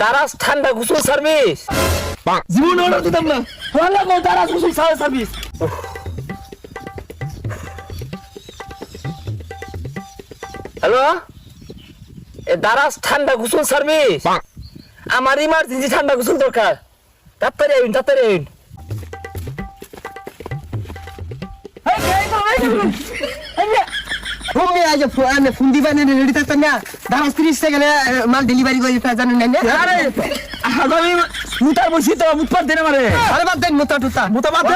দারাজ ঠান্ডা গোসল সার্ভিস জীবন অর্ডার দিতাম না গো দারাজ গোসল সার্ভিস হ্যালো এ দারাজ ঠান্ডা গোসল সার্ভিস আমার ইমার্জেন্সি ঠান্ডা গোসল দরকার তাড়াতাড়ি আইন তাড়াতাড়ি আইন ওকে আজ ফোন ফোন দিবা না রেডি থাকতাম না দাঁড়াস তিরিশ সেকেন্ডে মাল ডেলিভারি করে দিতে জানেন না আরে আমি মুতার বসি তো মুতপার দেনে মারে আরে বাদ দেন মোটা টুতা। মুতা বাদ দে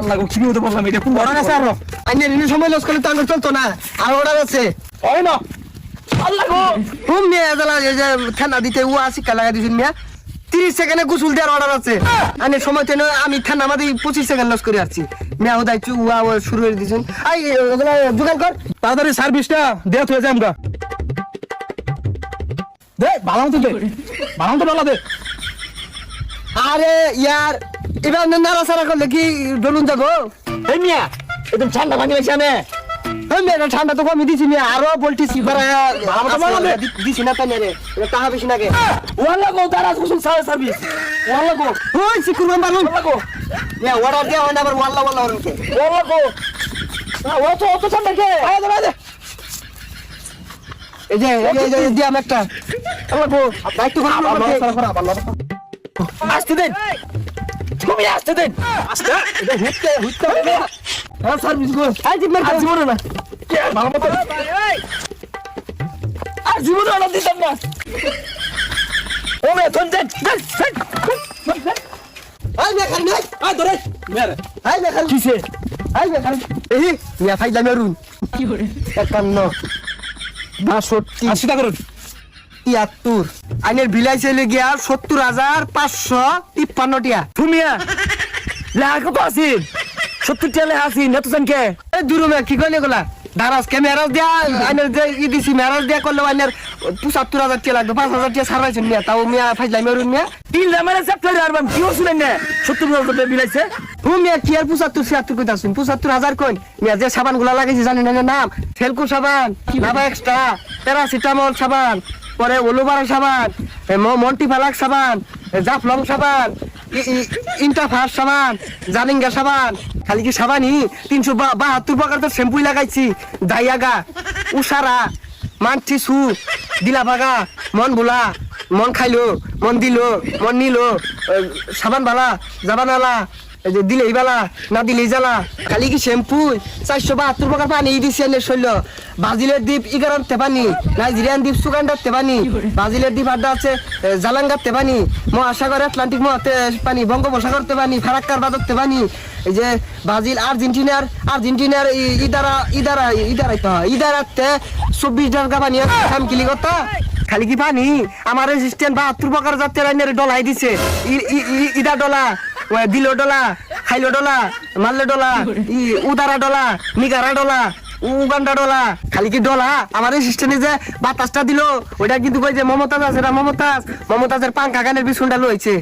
আল্লাহ গো কি হতে বললাম এটা কোন বড় আছে আর। আইনে ঋণ সময় লস করলে তো আগে চলতো না আর অর্ডার আছে। হয় না। আল্লাহ গো। হুম মিয়া যে ঠান্ডা দিতে ও আসি কা লাগা দিছেন মিয়া। তিরিশ সেকেন্ডে গোসল দেওয়ার অর্ডার আছে। আইনে সময় তেন আমি ঠান্ডা মাদি পঁচিশ সেকেন্ড লস করে আসছি। মিয়া দাইছু উয়া ও শুরু করে দিছেন আই ওগুলা দোকান কর। তাড়াতাড়ি সার্ভিসটা দেয়া তুই যাই আমরা দে ভালো তো দে ভালো তো ভালো দে। আরে ইয়ার এবার নাড়া সারা করলে কি ডলুন যাব এই মিয়া একদম ঠান্ডা পানি লাগছে আমি। হ্যাঁ ঠান্ডা তো কমই দিছি আরও বলতেছি তো। দিছি না তাই রে। টাকা বেশি নাগে ওয়াল্লাহ গো দারাজ গোসল সার্ভিস ওয়াল্লাহ গো। ওই সিকুর মেম্বার ওয়াল্লাহ গো। মিয়া অর্ডার দেওয়া হয় না আবার ওয়াল্লা ওয়াল্লা ওরকে ওয়াল্লাহ গো। না ও তো অত ঠান্ডা কে? আয় দে এই যে এই যে- দিয়াম একটা আল্লাহ গো। দায়িত্ব করে আল্লাহ আমাকে সারা করা আল্লাহ আসতে দেন। তুমি আসতে দেন। আসতে? এটা হুটকে হুটকে হ্যাঁ সার্ভিস গো আই আর জীবনে না। কে? ভালো মতো আর জীবনে অর্ডার দিতাম না। ও মে আই মে খালি নাই আয় ধরে মেরে আই মে খালি কিসে? আই মে খালি এই মেরুন একান্ন। বাষট্টি। আশিটা করুন তিয়াত্তর। আইনের বিলাইছে গিয়া সত্তর হাজার পাঁচশো তিপ্পান্ন টিয়া। তুমিয়া লেখা কত আছেন সত্তর আছেন এত জান কে? দূর কি কইলে গলা দারাজ কে মেরাজ দিয়া? আইনের যে ই দিছি মেরাজ দিয়া করলে আইনের পঁচাত্তর হাজার টিয়া লাগবে পাঁচ হাজার টিয়া সারাইছেন মিয়া তাও মিয়া ফাইলা মেরুন মিয়া তিন জামারে চ্যাপ্টার আর বাম কি শুনেন না? সত্তর হাজার বিলাইছে। হু মিয়া কি আর পঁচাত্তর ছিয়াত্তর কইতা শুন পঁচাত্তর হাজার কইন? মিয়া যে সাবানগুলা লাগাইছি জানেন না নাম। ফেলকু সাবান নাবা এক্সট্রা প্যারাসিটামল সাবান পরে ওলোবারা সাবান মন্টি ফালাক সাবান জাফলং সাবান ই- ই- ইন্টাফাস সাবান, জালিঙ্গা সাবান, খালি কি সাবানই? তিনশো বাহাত্তর প্রকার তো শ্যাম্পুই লাগাইছি। দাইয়াগা, উষারা, মানছি সু দিলা বাগা মন ভোলা, মন খাইলো, মন দিলো, মন নিলো সাবান বালা জাবান আলা যে দিলেই বালা, না দিলেই জ্বালা। খালি কি শ্যাম্পু? চারশো বাহাত্তর প্রকার পানি দিছে এনে শৈল। বাজিলের দ্বীপ ইগারান তেপানি নাইজেরিয়ান দ্বীপ সুগান্ডার তেপানি বাজিলের দ্বীপ আড্ডা আছে জালাঙ্গার তেপানি মহাসাগর, আটলান্টিক মহাতে পানি বঙ্গোপসাগর তেপানি ফারাক্কার বাদর তেপানি এই যে ব্রাজিল, আর্জেন্টিনার আর্জেন্টিনার ইদারা ইদারা ইদারাই তো, ইদারাতে চব্বিশ ডাকা পানি খামকিলি কথা। খালি কি পানি? আমার রেজিস্ট্যান্ট বাহাত্তর প্রকার জাতের আইনের ডলাই দিছে। ইদা ডলা। দিলো ডলা, খাইলো ডলা, মারলে ডলা উদারা ডলা, নিগারা ডলা, উগান্ডা ডলা, খালি কি ডলা? আমার রেজিস্ট্যান্টে যে বাতাসটা দিল, ওইটা কিন্তু কই যে মমতাজ আছে না মমতাজ? মমতাজের পাঙ্কা গানের বিছুনটা লইছে।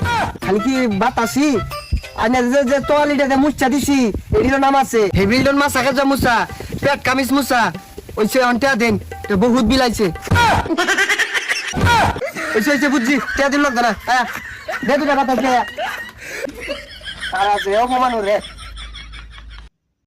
খালি কি বাতাসি? আইনের যে যে তোয়ালিটা যে মুচ্ছা দিছি এটির নাম আছে। হেভিলডন মাছ আগে যা মুসা পেট কামিজ মুসা ওইছে অন্টা দেন বহুত বিলাইছে। ওইছে ওইছে, বুঝছি, টিয়া দিল না হ্যাঁ। দে দুটা কে আর আছে অপমান রে